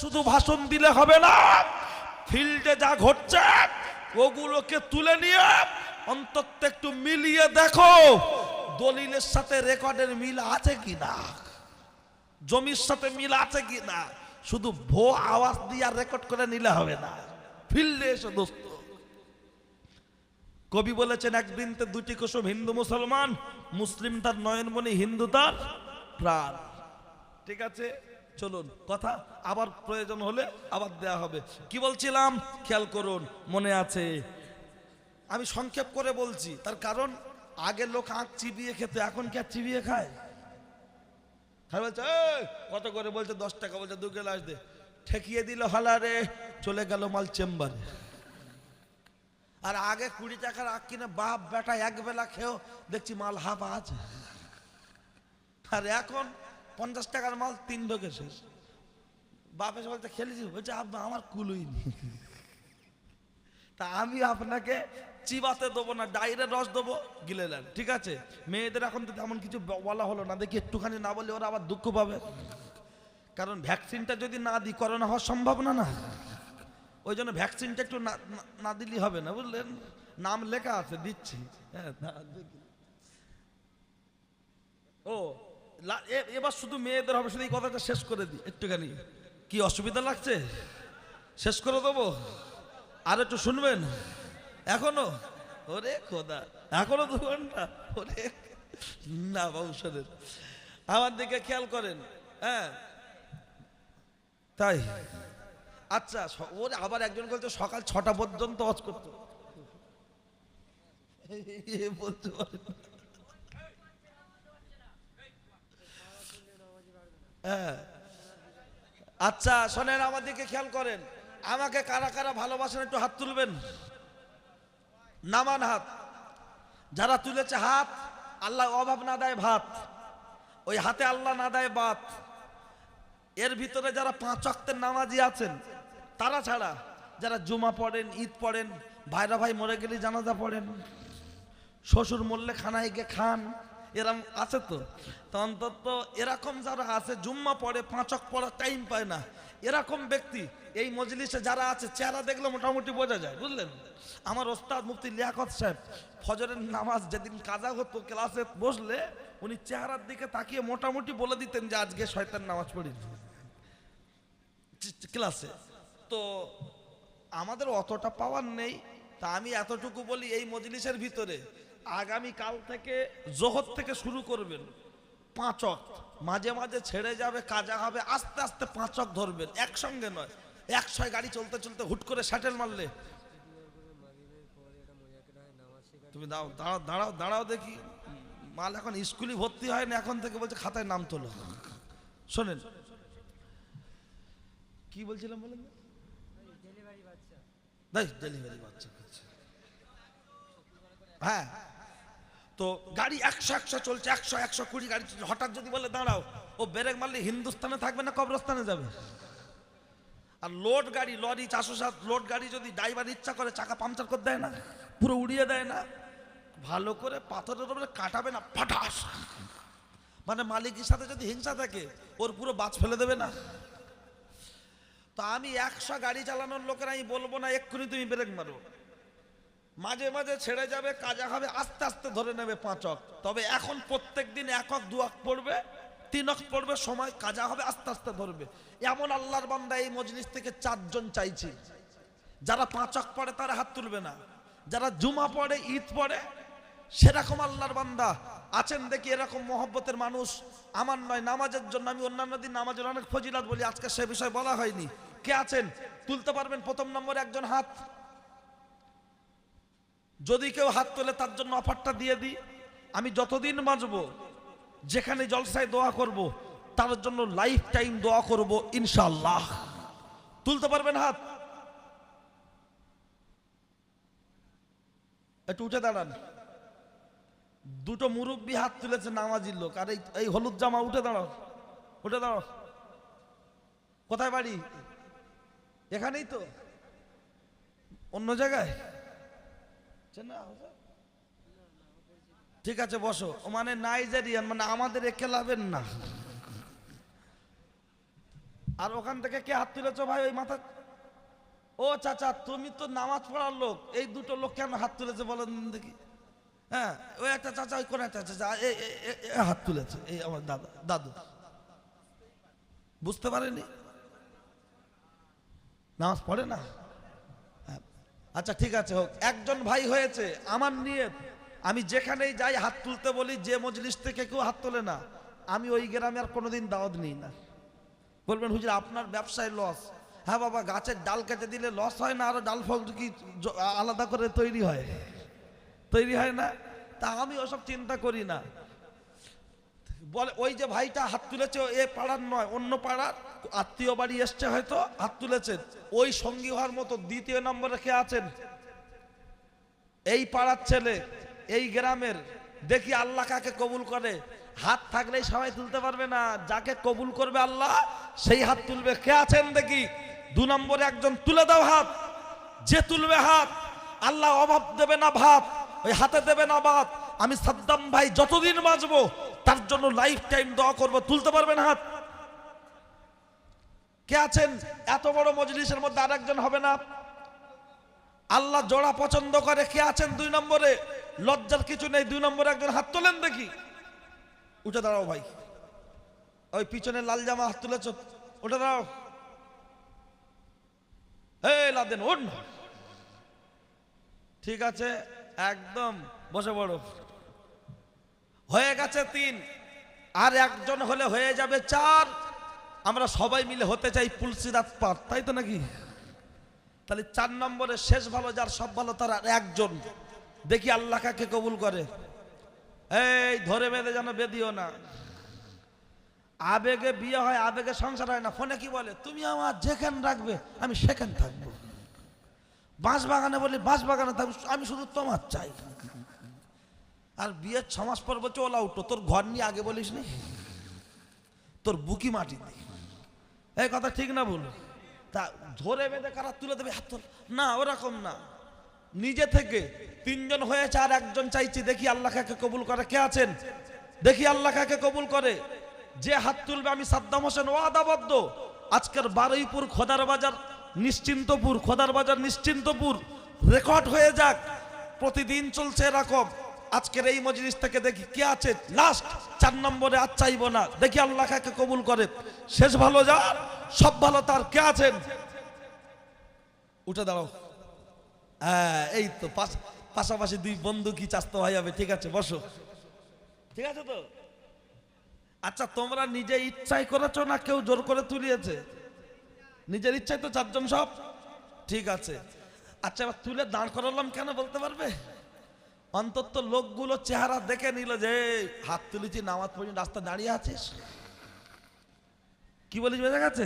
শুধু ভাষণ দিলে হবে না, ফিল্ডে যা ঘটছে, ওগুলোকে তুলে নিয়ে অন্তত একটু মিলিয়ে দেখো, দলিলের সাথে রেকর্ডের মিল আছে কি না জমির সাথে মিল আছে কি না শুধু ভো আওয়াজ দিয়ে রেকর্ড করে নিলে হবে না। ফিল্ডে এসে দোস্ত। কবি বলেছেন একদিন তো দুটি কুসুম, হিন্দু, মুসলমান মুসলিম তার নয়নমণি হিন্দু তার প্রাণ। ঠিক আছে? চলুন, কথা আবার প্রয়োজন হলে আবার দেয়া হবে। কি বলছিলাম? খেয়াল করুন, মনে আছে। আমি সংক্ষেপ করে বলছি, তার কারণ আগে লোক আঁক চিবিয়ে খেতে, এখন কি চিবিয়ে খায়? বলছে কত করে? বলছে, দশ টাকা। বলছে, দু গ্লাস দে। ঠেকিয়ে দিল হালারে চলে গেল মাল চেম্বারে। আর আগে কুড়ি টাকার আখ কিনে বাপ বেটা এক বেলা খেয়েও দেখছি মাল হাফ আছে। আর এখন পঞ্চাশ টাকার মাল তিন ঢোকে শেষ। বাপ এসে বলতে খেলেছি বলছে, আব্বা, আমার কুলুই নি তা আমি আপনাকে চিবাতে দেবো না ডাইরে রস দেবো, গিলে নেন, ঠিক আছে? মেয়েদের এখন তো তেমন কিছু বলা হলো না, দেখি একটুখানি না বলে ওরা আবার দুঃখ পাবে। কারণ ভ্যাকসিনটা যদি না দিই, করোনা হওয়ার সম্ভাবনা না ওই জন্য ভ্যাকসিনটা একটু না দিলেই হবে না, বুঝলেন? নাম লেখা আছে, দিচ্ছি। হ্যাঁ ও এবার শুধু মেয়েদের হবে, শুধু এই কথাটা শেষ করে দিই একটুখানি। কি অসুবিধা লাগছে? শেষ করে দেবো? আর একটু শুনবেন? এখনও? ওরে খোদা, এখনও দু ঘণ্টা? ওরে, না বাবু আমার দিকে খেয়াল করেন হ্যাঁ? তাই? আচ্ছা ওর আবার একজন বলছে, সকাল ছটা পর্যন্ত অজ করতো। বলতে পারে হ্যাঁ। আচ্ছা শোনেন আমার দিকে খেয়াল করেন। আমাকে কারা কারা ভালোবাসেন একটু হাত তুলবেন। নামান হাত। যারা তুলেছে হাত, আল্লাহ অভাব না দেয় ভাত। ওই হাতে আল্লাহ না দেয় বাত। এর ভিতরে যারা পাঁচ অক্তের নামাজি আছেন, তারা ছাড়া যারা জুমা পড়েন, ঈদ পড়েন, ভাইরা ভাই মরে গেলে জানাজা পড়েন, শ্বশুর মরলে খানায় গিয়ে খান এরম আছে তো? অন্তত এরকম যারা আছে, জুম্মা পড়ে, পাঁচক পড়ার টাইম পায় না। এরকম ব্যক্তি, এই মজলিসে যারা আছে, চেহারা দেখলে মোটামুটি বোঝা যায়, বুঝলেন? আমার ওস্তাদ মুফতি লিয়াকত সাহেব, ফজরের নামাজ যেদিন কাজা হতো, ক্লাসে বসলে উনি চেহারার দিকে তাকিয়ে মোটামুটি বলে দিতেন যে, আজকে শয়তান নামাজ পড়ি। ক্লাসে। তো আমাদের অতটা পাওয়ার নেই। তা আমি এতটুকু বলি, এই মজলিসের ভিতরে আগামী কাল থেকে জোহর থেকে শুরু করবেন। পাঁচক মাঝে মাঝে ছেড়ে যাবে কাজা হবে আস্তে আস্তে পাঁচক ধরবেন। একসঙ্গে নয় একশয় গাড়ি চলতে চলতে হুট করে স্যাটেল মারলে। তুমি দাও দাঁড়াও দাঁড়াও দাঁড়াও দেখি। মাল এখন স্কুলে ভর্তি হয় না এখন থেকে বলছে খাতায় নাম তোলো। শোনেন। কি বলছিলাম বলেন? ডেলিভারি বাচ্চা। করছে হ্যাঁ। তো গাড়ি একশো একশো চলছে, একশো একশো কুড়ি গাড়ি। হঠাৎ যদি বলে, দাঁড়াও, ও ব্রেক মারলে হিন্দুস্তানে থাকবে না, কবরস্থানে যাবে? আর লোড গাড়ি, লরি, চারশো সাত, লোড গাড়ি যদি ড্রাইভার ইচ্ছা করে চাকা পাংচার করে দেয় না, পুরো উড়িয়ে দেয় না, ভালো করে পাথরের উপরে কাটাবে না, ফাটাস। মানে মালিকের সাথে যদি হিংসা থাকে, ওর পুরো বাজ ফেলে দেবে না। তো আমি একশো গাড়ি চালানোর লোকের, আমি বলব না, এক্ষুনি তুমি ব্রেক মারো। মাঝে মাঝে ছেড়ে যাবে, কাজা হবে আস্তে আস্তে ধরে নেবে পাঁচক তবে এখন প্রত্যেক দিন একক দুয়াক পড়বে তিনক পড়বে, সময় কাজা হবে, আস্তে আস্তে ধরবে। এমন আল্লাহর বান্দা এই মজলিস থেকে চারজন চাইছি। যারা পাঁচক পড়ে, তারা হাত তুলবে না। যারা জুমা পড়ে, ঈদ পড়ে, সেরকম আল্লাহর বান্দা। আছেন দেখি এরকম মহব্বতের মানুষ। আমার নয়, নামাজের জন্য আমি অন্যান্য দিন নামাজের অনেক ফজিলাত বলি, আজকে সে বিষয় বলা হয়নি। কে আছেন? তুলতে পারবেন প্রথম নম্বরে একজন হাত। যদি কেউ হাত তোলে তার জন্য অফারটা দিয়ে দিই, আমি যতদিন বাঁচব, যেখানে জলসায় দোয়া করব, তার জন্য লাইফ টাইম দোয়া করব ইনশাল্লাহ তুলতে পারবেন হাত? একটু উঠে দাঁড়ান। দুটো মুরব্বী হাত তুলেছে নামাজির লোক, আর এই- হলুদ জামা উঠে দাঁড়াও উঠে দাঁড়াও। কোথায় বাড়ি? এখানেই তো। অন্য জায়গায়? চেনা? ঠিক আছে, বসো। মানে নাইজেরিয়ান মানে আমাদের একেলাবেন না। আর ওখান থেকে কে হাত তুলেছো ভাই ওই মাথা ও চাচা, তুমি তো নামাজ পড়ার লোক। এই দুটো লোক কেন হাত তুলেছে বলেন দেখি। হ্যাঁ ওই একটা চাচা, ওই কোন একটা চাচা, এ- এ- এ- এ হাত তুলেছে, এই আমার দাদা, দাদু। বুঝতে পারেনি? নামাজ পড়ে না। আচ্ছা ঠিক আছে, হোক। একজন ভাই হয়েছে, আমার নিয়ে আমি যেখানেই যাই হাত তুলতে বলি, যে মজলিস থেকে কেউ হাত তোলে না। আমি ওই গ্রামে আর কোনোদিন দাওয়াত নিই না। বলবেন, হুজুর, আপনার ব্যবসায় লস হ্যাঁ বাবা, গাছের ডাল কেটে দিলে লস হয় না, আরও ডাল ফল কি আলাদা করে তৈরি হয়? তৈরি হয় না? তা আমি ওসব চিন্তা করি না। বলে, ওই যে ভাইটা হাত তুলেছে, এ পাড়ার নয়, অন্য পাড়ার? আত্মীয় বাড়ি এসছে হয়তো, হাত তুলেছেন। ওই সঙ্গী হওয়ার মতো দ্বিতীয় নম্বরে কে আছেন? এই পাড়ার ছেলে, এই গ্রামের, দেখি আল্লাহ কাকে কবুল করে। হাত থাকলেই সবাই তুলতে পারবে না। যাকে কবুল করবে আল্লাহ, সেই হাত তুলবে। কে আছেন দেখি? দু নম্বরে একজন, তুলে দাও হাত। যে তুলবে হাত, আল্লাহ অভাব দেবে না ভাত, ওই হাতে দেবে না ভাত আমি সাদ্দাম ভাই যতদিন বাঁচবো, তার জন্য লাইফ টাইম দোয়া করব। তুলতে পারবেন হাত? কে আছেন? এত বড় মজলিসের মধ্যে আর একজন হবে না। আল্লাহ জোড়া পছন্দ করে কে আছেন দুই নম্বরে? লজ্জার কিছু নেই, দুই নম্বরে একজন হাত তোলেন দেখি। উঠে দাঁড়াও ভাই। ওই পিছনে লাল জামা হাত তুলেছ। উঠে দাঁড়াও। লাদেন না। ঠিক আছে, একদম, বসে পড়ো। হয়ে গেছে তিন। আর একজন হলে হয়ে যাবে চার। আমরা সবাই মিলে হতে চাই পুলসিরাত পার, তাই তো নাকি? তাহলে চার নম্বরে শেষ ভালো, যার সব ভালো তার একজন। দেখি আল্লাহ কাকে কবুল করে। এই, ধরে বেঁধে যেন বেদিও না। আবেগে বিয়ে হয়, আবেগে সংসার হয় না। ফোনে কি বলে? তুমি আমার যেখানে রাখবে, আমি সেখানে থাকব। বাঁশ বাগানে বলি, বাঁশ বাগানে থাকব, আমি শুধু তোমার চাই। আর বিয়ের ছমাস মাস পর বলছে, ওলা উঠো, তোর ঘর নিয়ে আগে বলিস নি তোর বুকি মাটি দি এই কথা ঠিক না বল তা ধরে বেঁধে কারা তুলে দেবে হাত না, ওরকম না। নিজে থেকে তিনজন হয়েছে আর একজন চাইছি, দেখি আল্লাহ কাকে কবুল করে। কে আছেন? দেখি আল্লাহ কাকে কবুল করে। যে হাত তুলবে, আমি সাদ্দাম হোসেন, ওয়াদাবদ্ধ। আজকের বারুইপুর খোদার বাজার, নিশ্চিন্তপুর, খোদার বাজার নিশ্চিন্তপুর। রেকর্ড হয়ে যাক, প্রতিদিন চলছে এরকম। আজকের এই মজলিস থেকে দেখি কে আছে লাস্ট চার নম্বরে আর চাইব না। দেখি আল্লাহ কাকে কবুল করে। শেষ ভালো যার সব ভালো, তার কে আছেন? উঠে দাঁড়াও। হ্যাঁ এই তো পাশ- পাশাপাশি দুই বন্ধু কি চাস্ত ভাই হবে ঠিক আছে, বসো। ঠিক আছে তো? আচ্ছা তোমরা নিজে ইচ্ছাই করেছ না কেউ জোর করে তুলিয়েছে? নিজের ইচ্ছাই তো চারজন সব? ঠিক আছে। আচ্ছা এবার তুলে দাঁড় করালাম কেন বলতে পারবে? অন্তত লোকগুলো চেহারা দেখে নিল যে, হাত তুলেছি, নামাজ পড়ি, রাস্তা দাঁড়িয়ে আছিস? কি বলিস বেজে গেছে?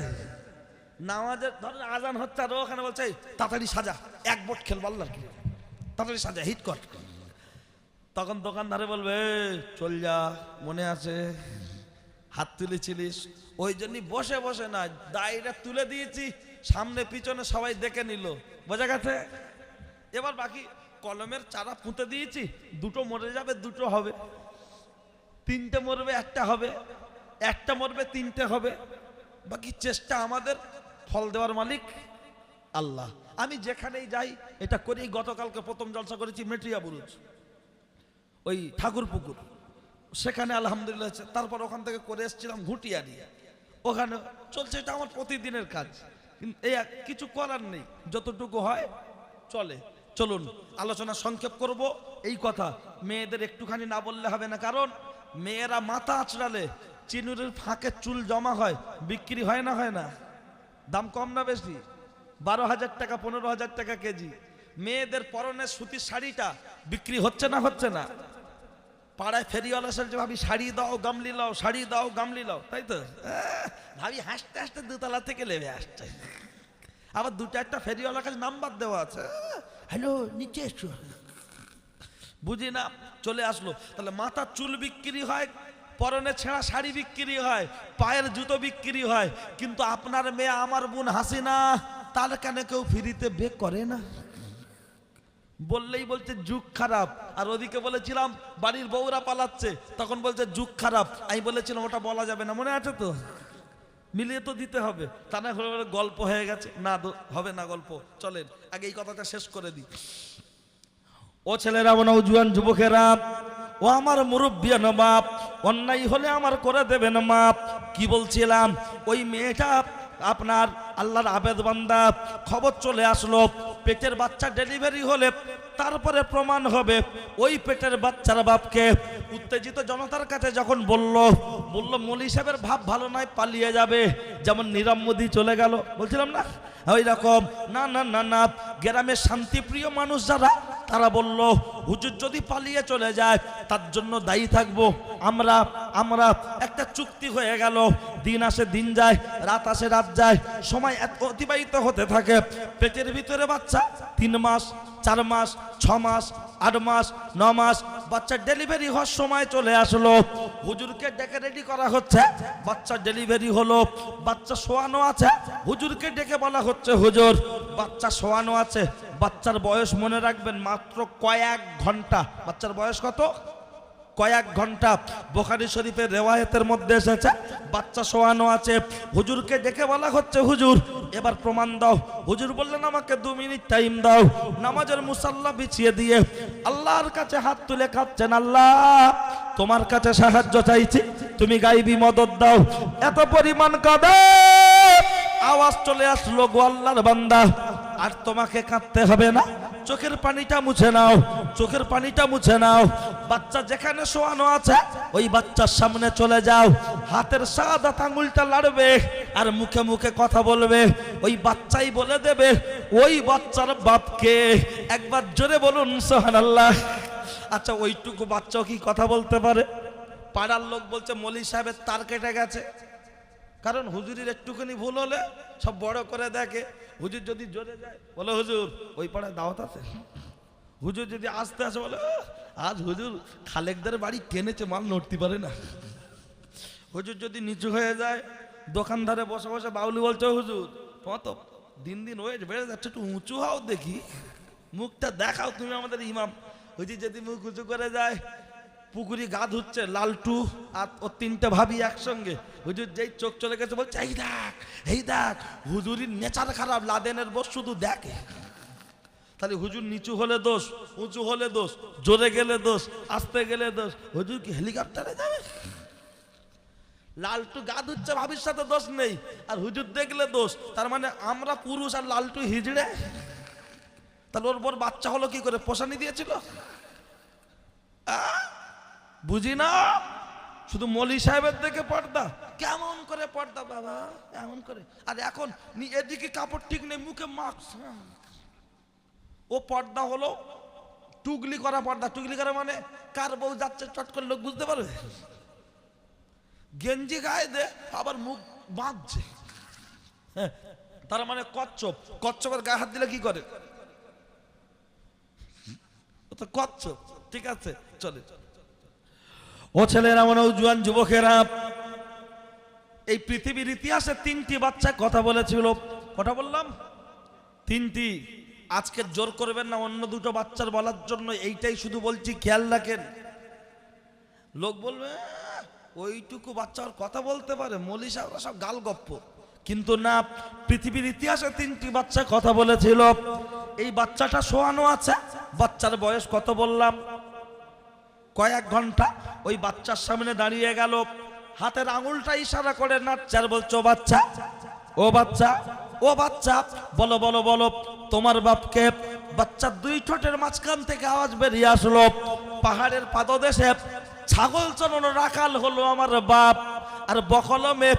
নামাজের, ধরেন আজান হচ্ছে আর ওখানে বলছে তাড়াতাড়ি সাজা, এক বোট খেল পারলাম কি। তাড়াতাড়ি সাজা হিট কর। তখন দোকানদারে বলবে চল যা, মনে আছে, হাত তুলেছিলিস। ওই জন্যই বসে বসে না দায়রা তুলে দিয়েছি, সামনে, পিছনে সবাই দেখে নিল। বোঝা গেছে? এবার বাকি কলমের চারা পুঁতে দিয়েছি, দুটো মরে যাবে, দুটো হবে। তিনটে মরবে, একটা হবে। একটা মরবে, তিনটে হবে। বাকি চেষ্টা আমাদের, ফল দেওয়ার মালিক আল্লাহ। আমি যেখানেই যাই, এটা করেই গতকালকে প্রথম জলসা করেছি মেট্রিয়া বুরুজ, ওই ঠাকুর পুকুর সেখানে আলহামদুলিল্লাহ তারপর ওখান থেকে করে এসেছিলাম ঘুটিয়ারি ওখানে চলছে, এটা আমার প্রতিদিনের কাজ। এই কিছু করার নেই, যতটুকু হয়, চলে। চলুন, আলোচনা সংক্ষেপ করব। এই কথা মেয়েদের একটুখানি না বললে হবে না, কারণ মেয়েরা মাথা আঁচড়ালে চিনুরের ফাঁকে চুল জমা হয়, বিক্রি হয় না হয় না। দাম কম না বেশি? বারো হাজার টাকা, পনেরো হাজার টাকা কেজি। মেয়েদের পরনের সুতির শাড়িটা বিক্রি হচ্ছে না হচ্ছে না। পাড়ায় ফেরিওয়ালা এসে ভাবি, শাড়ি দাও, গামলি লাও, শাড়ি দাও, গামলি লাও। তাই তো? ভাবি, হাসতে হাসতে দুতলা থেকে লেবে আসছে। আবার দুটো একটা ফেরিওয়ালার কাছে নাম্বার দেওয়া আছে। হ্যালো, নিচে এসো। বুঝি না, চলে আসলো। তাহলে মাথার চুল বিক্রি হয়, পরনে ছেঁড়া শাড়ি বিক্রি হয়, পায়ের জুতো বিক্রি হয়, কিন্তু আপনার মেয়ে আমার বোন হাসি না তার কেন কেউ ফ্রিতে বে করে না? বললেই বলছে, যুগ খারাপ। আর ওদিকে বলেছিলাম, বাড়ির বউরা পালাচ্ছে, তখন বলছে, যুগ খারাপ। আমি বলেছিলাম, ওটা বলা যাবে না, মনে আছে তো? মিলিয়ে তো দিতে হবে। তা না গল্প হয়ে গেছে। না হবে না গল্প। চলেন, আগে এই কথাটা শেষ করে দিই। ও ছেলেরা নৌজুয়ান যুবকেরা, ও আমার মুরব্বিয়ান বাপ, অন্যায় হলে আমার করে দেবেন মাপ। কি বলছিলাম? ওই মেয়েটা আপনার আল্লাহর আবেদ বান্দা, খবর চলে আসলো, পেটের বাচ্চা ডেলিভারি হলে তারপরে প্রমাণ হবে। ওই পেটের বাচ্চার বাপকে উত্তেজিত জনতার কাছে যখন বলল বলল, মলি সাহেবের ভাব ভালো নয় পালিয়ে যাবে। যেমন নিরাম মোদী চলে গেল। বলছিলাম না ওই রকম, না না না না, গ্রামের শান্তিপ্রিয় মানুষ যারা, তারা বলল, হুজুর যদি পালিয়ে চলে যায়, তার জন্য দায়ী থাকব। আমরা আমরা একটা চুক্তি হয়ে গেল, দিন আসে, দিন যায়, রাত আসে, রাত যায়, সময় এত অতিবাহিত হতে থাকে। পেটের ভিতরে বাচ্চা, তিন মাস, চার মাস, ছ মাস, আট মাস, ন মাস বাচ্চার ডেলিভারি হওয়ার সময় চলে আসলো। হুজুরকে ডেকে রেডি করা হচ্ছে, বাচ্চা ডেলিভারি হলো, বাচ্চা শোয়ানো আছে, হুজুরকে ডেকে বলা হচ্ছে। হুজুর, বাচ্চা শোয়ানো আছে, বাচ্চার বয়স মনে রাখবেন মাত্র কয়েক ঘণ্টা। বাচ্চার বয়স কত? কয়েক ঘণ্টা। বোখারি শরীফের রেওয়ায়তের মধ্যে এসেছে, বাচ্চা শোয়ানো আছে। হুজুরকে দেখে বলা হচ্ছে, হুজুর, এবার প্রমাণ দাও। হুজুর বললেন, আমাকে দু মিনিট টাইম দাও, নামাজের মুসাল্লা বিছিয়ে দিয়ে। আল্লাহর কাছে হাত তুলে কাঁদছেন আল্লাহ, তোমার কাছে সাহায্য চাইছি। তুমি গাইবি মদত দাও। এত পরিমাণ কাঁদে আওয়াজ চলে আসলো গো আল্লাহর বান্দা। আর তোমাকে কাঁদতে হবে না। চোখের পানিটা মুছে নাও। চোখের পানিটা মুছে নাও। বাচ্চা যেখানে শোয়ানো আছে, ওই বাচ্চার সামনে চলে যাও। হাতের সাদা আঙুলটা লাড়বে আর মুখে মুখে কথা বলবে। ওই বাচ্চাই বলে দেবে, ওই বাচ্চার বাপকে একবার জোরে বলুন সোহান আল্লাহ আচ্ছা ওইটুকু বাচ্চাও কি কথা বলতে পারে? পাড়ার লোক বলছে, মলি সাহেবের তার কেটে গেছে। কারণ হুজুরির একটুখানি ভুল হলে সব বড় করে দেখে। হুজুর যদি জোরে যায়, বলে, হুজুর, ওই পাড়ায় দাওয়াত আছে। হুজুর যদি আসতে আসে, বলে আজ হুজুর খালেকদের বাড়ি কেনেছে মাল নড়তে পারে না। হুজুর যদি নিচু হয়ে যায়, দোকানদারে বসে বসে বাউলি বলছে হুজুর, তোমার তো দিন দিন ওয়েট বেড়ে যাচ্ছে, একটু উঁচু হও দেখি। মুখটা দেখাও তুমি আমাদের ইমাম। হুজুর যদি মুখ উঁচু করে যায় পুকুরি গা ধুচ্ছে, লালটু আর ও তিনটে ভাবি একসঙ্গে। হুজুর যেই চোখ চলে গেছে, বলছে, এই দেখ এই দেখ, হুজুরির নেচার খারাপ, লাদেনের বস শুধু দেখে। তাহলে হুজুর নিচু হলে দোষ, উঁচু হলে দোষ, জোরে গেলে দোষ, আসতে গেলে দোষ। হুজুর কি হেলিকপ্টারে যাবে? লালটু গা ধুচ্ছে, ভাবির সাথে দোষ নেই। আর হুজুর দেখলে দোষ, তার মানে আমরা পুরুষ আর লালটু হিজড়ে। তাহলে ওর বর বাচ্চা হলো কি করে? পোষানি দিয়েছিল? আহ? বুঝি না? শুধু মলি সাহেবের দেখে পর্দা? কেমন করে পর্দা বাবা? এমন করে। আর এখন এদিকে কাপড় ঠিক নেই মুখে মাস্ক ও পর্দা হলো টুগলি করা পর্দা। টুগলি করা মানে কার বউ যাচ্ছে চট করে লোক বুঝতে পারবে? গেঞ্জি গায়ে দে আবার মুখ বাঁধছে। হ্যাঁ, তার মানে কচ্ছপ। কচ্ছপের গায়ে হাত দিলে কি করে? ও তো কচ্ছপ। ঠিক আছে চলে চলে। ও ছেলেরা মনে জুয়ান যুবকেরা এই পৃথিবীর ইতিহাসে তিনটি বাচ্চা কথা বলেছিল। কথা বললাম? তিনটি। আজকে জোর করবেন না অন্য দুটো বাচ্চার বলার জন্য এইটাই শুধু বলছি খেয়াল রাখেন। লোক বলবে "আহ, ওইটুকু বাচ্চা আর কথা বলতে পারে মলি সাহেবরা সব গাল গপ্প কিন্তু না পৃথিবীর ইতিহাসে তিনটি বাচ্চা কথা বলেছিল। এই বাচ্চাটা শোয়ানো আছে বাচ্চার বয়স কত বললাম? কয়েক ঘণ্টা ওই বাচ্চার সামনে দাঁড়িয়ে গেল। হাতের আঙুলটা ইশারা করে নাচার বলছো বাচ্চা, ও বাচ্চা ও বাচ্চা, বলো বলো বলো, তোমার বাপকে বাচ্চা দুই ঠোঁটের মাঝখান থেকে আওয়াজ বেরিয়ে আসলো। পাহাড়ের পাদদেশে ছাগল চলন রাখাল হলো আমার বাপ আর বকলমে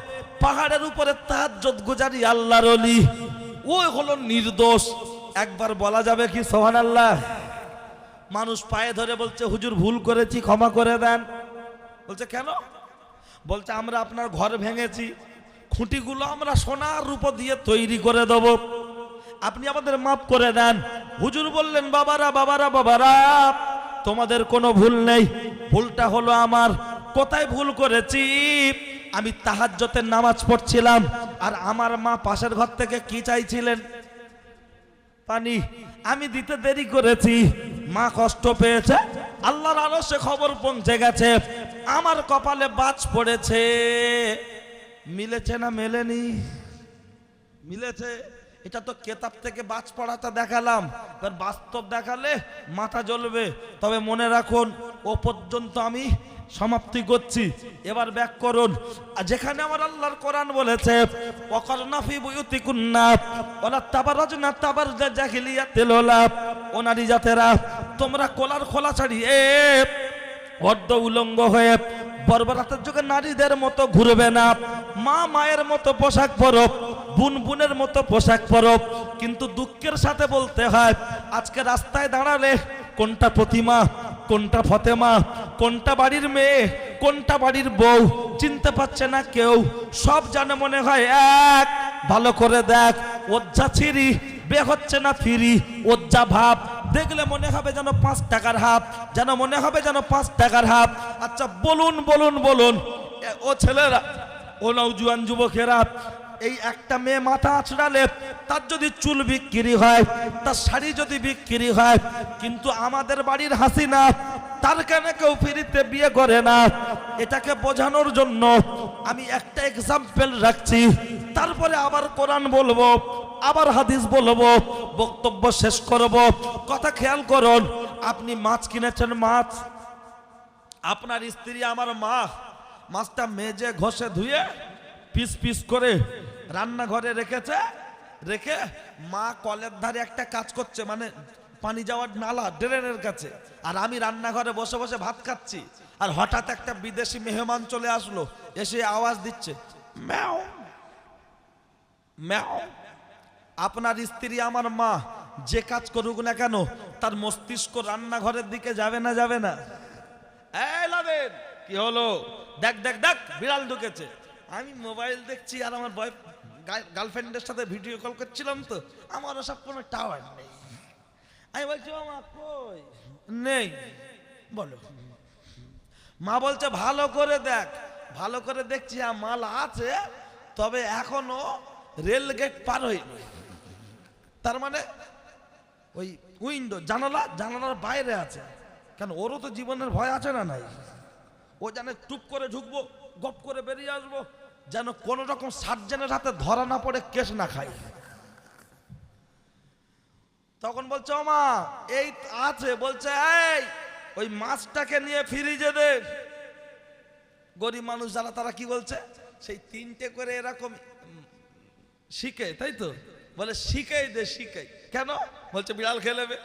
পাহাড়ের উপরে তাহাজ্জত গুজারি আল্লাহর অলি ওই হলো নির্দোষ। একবার বলা যাবে কি সোহান আল্লাহ মানুষ পায়ে ধরে বলছে, হুজুর, ভুল করেছি, ক্ষমা করে দেন। বলছে, কেন? বলছে, আমরা আপনার ঘর ভেঙেছি। খুঁটিগুলো আমরা সোনার রূপ দিয়ে তৈরি করে দেব। আপনি আমাদের মাফ করে দেন। হুজুর বললেন, বাবারা বাবারা বাবারা, তোমাদের কোনো ভুল নেই। ভুলটা হলো আমার। কোথায় ভুল করেছি? আমি তাহাজ্জতের নামাজ পড়ছিলাম। আর আমার মা পাশের ঘর থেকে কি চাইছিলেন? পানি। আমি দিতে দেরি করেছি। মা কষ্ট পেয়েছে। আল্লাহর আলো সে খবর পৌঁছে গেছে। আমার কপালে বাজ পড়েছে। মিলেছে না মেলেনি? মিলেছে। এটা তো কেতাব থেকে বাজ পড়াটা দেখালাম। এবার বাস্তব দেখালে মাথা জ্বলবে। তবে মনে রাখুন, ও পর্যন্ত আমি সমাপ্তি করছি। এবার ব্যাক করুন। যেখানে আমার আল্লাহর কোরআন বলেছে ওয়াকারনা ফি বুয়ুতিকুন্না ওলা তাবার রজনা তাবার উলা তেলোলাপ ওনারি জাতেরা, তোমরা কোলার খোলা ছাড়িয়ে অর্ধ উলঙ্গ হয়ে বর্বরাতের যুগে নারীদের মতো ঘুরবে না। মা, মায়ের মতো পোশাক পরব বুন বুনের মতো পোশাক পরব। কিন্তু দুঃখের সাথে বলতে হয়, আজকে রাস্তায় দাঁড়ালে কোনটা প্রতিমা, কোনটা ফতেমা, কোনটা বাড়ির মেয়ে, কোনটা বাড়ির বউ, চিনতে পারছে না কেউ। সব জানে মনে হয় এক, ভালো করে দেখ ওজ্জা ছিরি, বে হচ্ছে না ফিরি ওজ্জা ভাব দেখলে মনে হবে যেন পাঁচ টাকার হাফ, যেন মনে হবে যেন পাঁচ টাকার হাফ। আচ্ছা বলুন বলুন বলুন। ও ছেলেরা, ও নৌজুয়ান যুবকেরা এই একটা মেয়ে মাথা আছড়ালে তার যদি চুল বিক্রি হয়, তার শাড়ি যদি বিক্রি হয়, কিন্তু আমাদের বাড়ির হাসিনা তার কেন কেউ ফিরিতে বিয়ে করে না? এটাকে বোঝানোর জন্য আমি একটা এক্সাম্পল রাখছি। তারপরে আবার কোরআন বলব, আবার হাদিস বলব, বক্তব্য শেষ করব। কথা খেয়াল করুন, আপনি মাছ কিনেছেন মাছ? আপনার স্ত্রী আমার মা, মাছটা মেজে ঘষে ধুয়ে পিস পিস করে রান্নাঘরে রেখেছে, রেখে মা কলের ধারে একটা কাজ করছে মানে পানি যাওয়ার নালা ড্রেনের কাছে। আর আমি রান্নাঘরে বসে বসে ভাত খাচ্ছি, আর হঠাৎ একটা বিদেশি মেহমান চলে আসলো, এসে আওয়াজ দিচ্ছে, ম্যাও ম্যাও, আপনার স্ত্রী আমার মা, যে কাজ করুক না কেন, তার মস্তিষ্ক রান্নাঘরের দিকে যাবে না যাবে না। কি হলো? দেখ দেখ দেখ, বিড়াল ঢুকেছে। আমি মোবাইল দেখছি আর আমার বয় গার্লফ্রেন্ডের সাথে ভিডিও কল করছিলাম তো আমার ওসব কোনো টাওয়ার নেই। আমি বলছি মা কই? নেই। বলো। মা বলছে, ভালো করে দেখ। ভালো করে দেখছি, আর মাল আছে, তবে এখনও রেল গেট পার হয়নি। তার মানে ওই উইন্ডো জানালা, জানালার বাইরে আছে। কেন, ওরও তো জীবনের ভয় আছে না নাই? ও জানে টুপ করে ঢুকবো, গপ করে বেরিয়ে আসব। যেন কোন রকম সার্জেনের হাতে ধরা না পড়ে কেস না খাই তখন বলছে মা, এই আছে। বলছে, এই, ওই মাছটাকে নিয়ে ফ্রিজে দে। গরিব মানুষ যারা, তারা কি বলছে? সেই তিনটে করে এরকম শিখে, তাই তো? বলে, শিখাই দে, শিখাই। কেন? বলছে, বিড়াল খেলেবে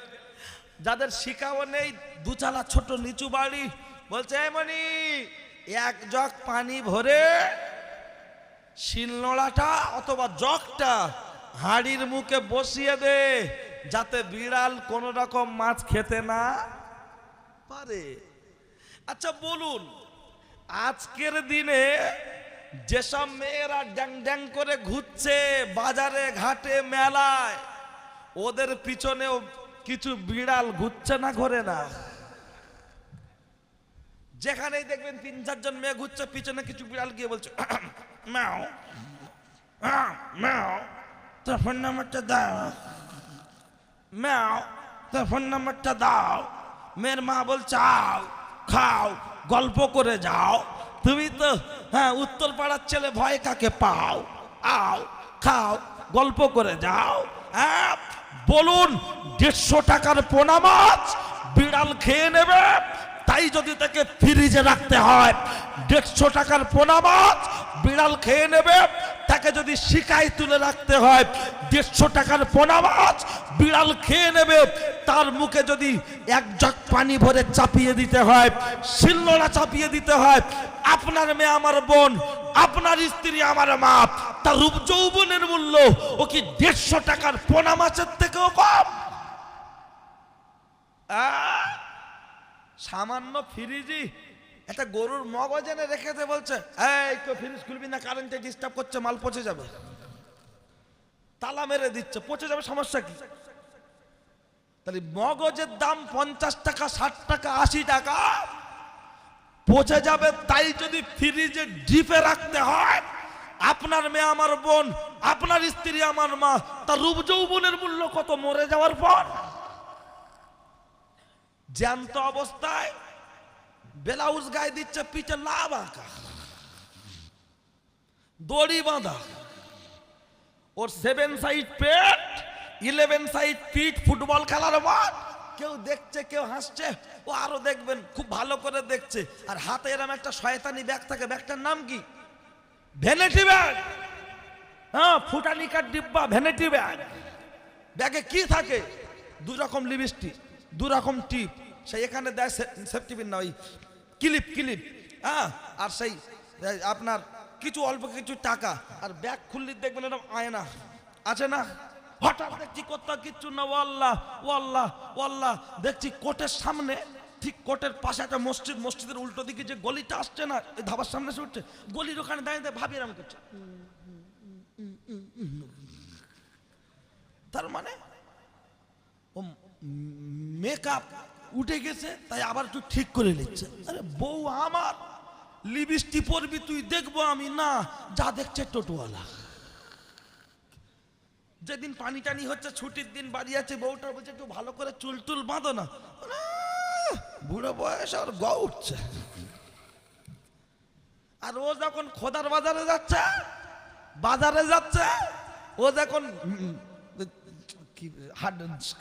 যাদের শিখাও নেই, দুচালা ছোট নিচু বাড়ি। বলছে এমনি মনি এক জগ পানি ভরে শিলনোড়াটা অথবা জগটা হাড়ির মুখে বসিয়ে দে, যাতে বিড়াল কোন রকম মাছ খেতে না পারে। আচ্ছা বলুন, আজকের দিনে যেসব মেয়েরা ড্যাং ড্যাং করে ঘুরছে বাজারে, ঘাটে, মেলায়, ওদের পিছনেও কিছু বিড়াল ঘুরছে না ঘরে না? যেখানেই দেখবেন তিন চারজন মেয়ে ঘুরছে, পিছনে কিছু বিড়াল গিয়ে বলছে ম্যাও ম্যাও তোর ফোন নাম্বারটা দাও ম্যাও তোর ফোন নাম্বারটা দাও মেয়ের মা বলছে আও খাও গল্প করে যাও তুমি তো হ্যাঁ উত্তর পাড়ার ছেলে ভয় কাকে পাও আও খাও গল্প করে যাও হ্যাঁ বলুন দেড়শো টাকার পোনা মাছ বিড়াল খেয়ে নেবে তাই যদি তাকে ফ্রিজে রাখতে হয়, দেড়শো টাকার পোনা মাছ বিড়াল খেয়ে নেবে। তাকে যদি শিকায় তুলে রাখতে হয়, দেড়শো টাকার পোনা মাছ বিড়াল খেয়ে নেবে। তার মুখে যদি এক জগ পানি ভরে চাপিয়ে দিতে হয় শিল্লরা চাপিয়ে দিতে হয়, আপনার মেয়ে আমার বোন, আপনার স্ত্রী আমার মা, তার রূপ যৌবনের মূল্য ও কি দেড়শো টাকার পোনা মাছের থেকেও কম? আহ! সামান্য ফ্রিজি একটা গরুর মগজ এনে রেখেতে বলছে, এই তো ফ্রিজ খুলবি না কারেন্টে ডিস্টার্ব করছে, মাল পচে যাবে। তালা মেরে দিচ্ছে, পচে যাবে, সমস্যা কি? তাহলে মগজের দাম পঞ্চাশ টাকা, ষাট টাকা, আশি টাকা, পচে যাবে তাই যদি ফ্রিজে ডিপে রাখতে হয়, আপনার মেয়ে আমার বোন, আপনার স্ত্রী আমার মা, তার রূপ যৌবনের মূল্য কত মরে যাওয়ার পর? জ্যান্ত অবস্থায় ব্লাউজ গায়ে দিচ্ছে পিঠে লাভ আঁকা। দড়ি বাঁধা। ওর সেভেন সাইড পেট ইলেভেন সাইড পিট ফুটবল খেলার মাঠ। কেউ দেখছে, কেউ হাসছে, ও আরও দেখবেন, খুব ভালো করে দেখছে। আর হাতে এরম একটা শয়তানি ব্যাগ থাকে ব্যাগটার নাম কি? ভ্যানিটি ব্যাগ হ্যাঁ ফুটানিকার ডিব্বা ভ্যানিটি ব্যাগ ব্যাগে কি থাকে? দু রকম লিপস্টিক দু রকম টিপ সেই এখানে দেয় সেফটি পিন না, ওই ক্লিপ ক্লিপ। হ্যাঁ আর সেই আপনার কিছু অল্প কিছু টাকা, আর ব্যাগ খুললি দেখবেন এরকম আয়না আছে না? হঠাৎ দেখছি কোথাও কিচ্ছু না, ওয়াল্লাহ ওয়াল্লাহ ওয়াল্লাহ। দেখছি কোর্টের সামনে, ঠিক কোর্টের পাশে একটা মসজিদ, মসজিদের উল্টো দিকে যে গলিটা আসছে না, এই ধাবার সামনে এসে উঠছে, গলির ওখানে দাঁড়িয়ে ভাবি এরম করছে। তার মানে ও মেকআপ উঠে গেছে, তাই আবার একটু ঠিক করে নিচ্ছে। আরে বউ আমার, লিপস্টিক পরবি, তুই দেখব আমি, না, যা দেখছে টোটোওয়ালা। যেদিন পানি টানি হচ্ছে, ছুটির দিন বাড়ি আছে, বউটা বলছে, একটু ভালো করে চুল টুল বাঁধো না। বুড়ো বয়স আর গ উঠছে। আর ও যখন খোদার বাজারে যাচ্ছে বাজারে যাচ্ছে, ও যখন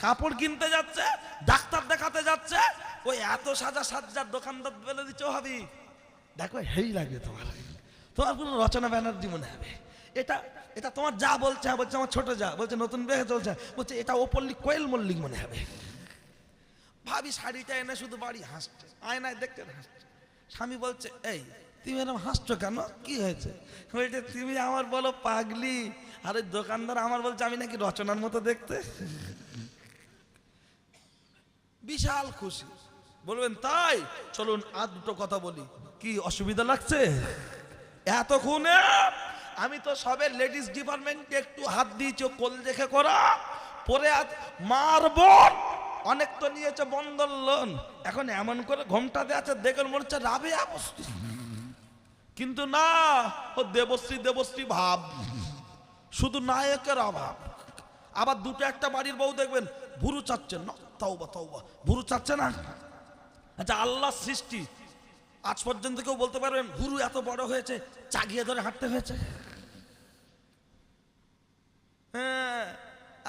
কাপড় কিনতে যাচ্ছে ডাক্তার দেখাতে যাচ্ছে ওই এত সাজা সাজ্জার দোকানদার বলে দিচ্ছে "ও ভাবি দেখো হেই লাগবে তোমার তোমার পুরো রচনা ব্যানার্জি মনে হবে। এটা এটা তোমার যা বলছে হ্যাঁ, বলছে আমার ছোট যা বলছে নতুন বেহে চলছে বলছে এটা ওপরলি কোয়েল মল্লিক মনে হবে। ভাবি শাড়িটা এনে শুধু বাড়ি হাসছে আয়নায় দেখতে হাসছে। স্বামী বলছে এই তুমি এরকম হাসছো কেন? কি হয়েছে? বলছে তুমি আমার বলো পাগলি আর ওই দোকানদার আমার বলছে, আমি নাকি রচনার মতো দেখতে। বিশাল খুশি। বলবেন, তাই? চলুন আর দুটো কথা বলি। কি অসুবিধা লাগছে? এতক্ষণে আমি তো সবে লেডিস ডিপার্টমেন্টে একটু হাত দিয়েছি কোল দেখে করা। পরে আজ মারব। অনেক তো নিয়েছে বন্ধন লোন। এখন এমন করে ঘোমটাতে আছে, দেখে মনে হচ্ছে রাবে বস্তু কিন্তু না, ও দেবশ্রী দেবশ্রী ভাব। শুধু নায়কের অভাব। আবার দুটো একটা বাড়ির বউ দেখবেন, ভুরু চাচ্ছে না, তাওবা তাওবা, ভুরু চাচ্ছে না। আচ্ছা আল্লাহ সৃষ্টি, আজ পর্যন্ত কেউ বলতে পারবেন, ভুরু এত বড় হয়েছে, চাগিয়ে ধরে হাঁটতে হয়েছে। হ্যাঁ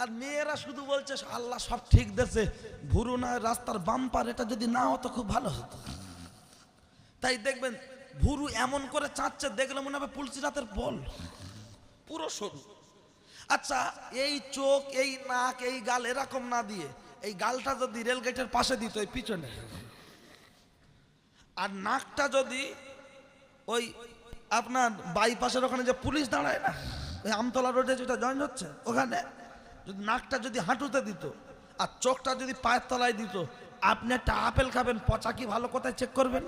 আর মেয়েরা শুধু বলছে, আল্লাহ সব ঠিক দেছে ভুরু না, রাস্তার বাম্পার, এটা যদি না হতো খুব ভালো হতো। তাই দেখবেন, ভুরু এমন করে চাচ্ছে দেখলে মনে হবে পুলসি রাতের বল। পুরো সরু। আচ্ছা এই চোখ, এই নাক, এই গাল এরকম না দিয়ে এই গালটা যদি রেলগেটের পাশে দিত, এই পিছনে। আর নাকটা যদি ওই আপনার বাইপাসের ওখানে যে পুলিশ দাঁড়ায় না, ওই আমতলা রোডে যেটা জয়েন হচ্ছে, ওখানে যদি নাকটা যদি হাঁটুতে দিত আর চোখটা যদি পায়ের তলায় দিত, আপনি একটা আপেল খাবেন, পচা কি ভালো কোথায় চেক করবেন?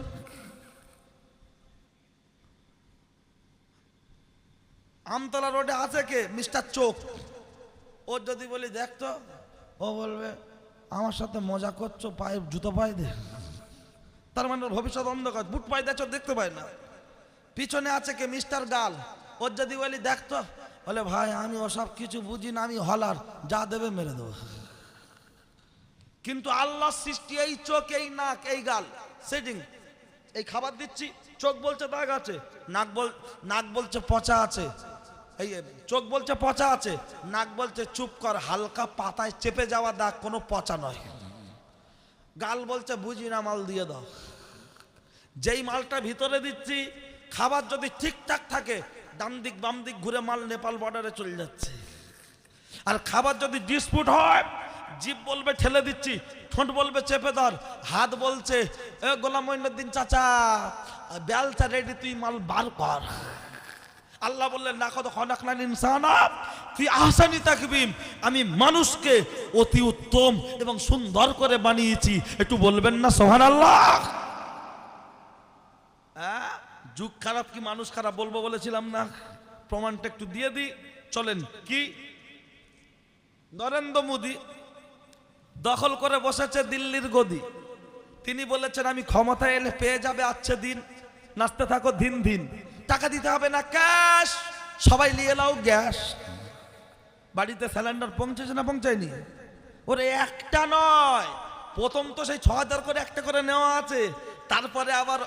আমতলা রোডে আছে কে? মিস্টার চোখ। ওর যদি বলি দেখতো ও বলবে, আমার সাথে মজা করছ, পায়ে জুতো পায়ে দে। তার মানে ভবিষ্যৎ অন্ধকার। বুট পায়ে দেখছ দেখতে পায় না। পিছনে আছে কে? মিস্টার গাল। ওর যদি বলি দেখতো বলে, ভাই, আমি ওসব কিছু বুঝি না, আমি হলার। যা দেবে, মেরে দেবো। কিন্তু আল্লাহ সৃষ্টি এই চোখ, এই নাক, এই গাল। সেটিং এই খাবার দিচ্ছি। চোখ বলছে দাগ আছে, নাক বল, নাক বলছে পচা আছে। এই চোখ বলছে পচা আছে, নাক বলছে চুপ কর, হালকা পাতায় চেপে যাওয়া দাগ কোনো পচা নয়। গাল বলছে বুঝি না, মাল দিয়ে দাও। যেই মালটা ভিতরে দিচ্ছি, খাবার যদি ঠিকঠাক থাকে, ডান দিক বাম দিক ঘুরে মাল নেপাল বর্ডারে চলে যাচ্ছে। আর খাবার যদি ডিসপুট হয়, জিভ বলবে ঠেলে দিচ্ছি, ঠোঁট বলবে চেপে ধর, হাত বলছে, এ, গোলাম মঈনুদ্দিন চাচা বেলচা রেডি তুই মাল বার কর। আল্লাহ বললেন না কত খনাকনান ইনসানা তুই আহসানি তাকবিম। আমি মানুষকে অতি উত্তম এবং সুন্দর করে বানিয়েছি। একটু বলবেন না সোহান আল্লাহ হ্যাঁ? যুগ খারাপ কি মানুষ খারাপ বলব বলেছিলাম না? প্রমাণটা একটু দিয়ে দিই। চলেন, কি? নরেন্দ্র মোদী দখল করে বসেছে দিল্লির গদি। তিনি বলেছেন, আমি ক্ষমতায় এলে পেয়ে যাবে আচ্ছে দিন। নাচতে থাকো দিন দিন। টাকা দিতে হবে না, ক্যাশ? সবাই নিয়ে নাও গ্যাস। বাড়িতে সিলিন্ডার পৌঁছেছে না পৌঁছায়নি? ওরে, একটা নয়। প্রথম তো সেই ছ হাজার করে একটা করে নেওয়া আছে। তারপরে আবার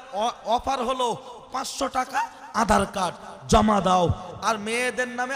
অফার হলো পাঁচশো টাকা আধার কার্ড জমা দাও। আর মেয়েদের নামে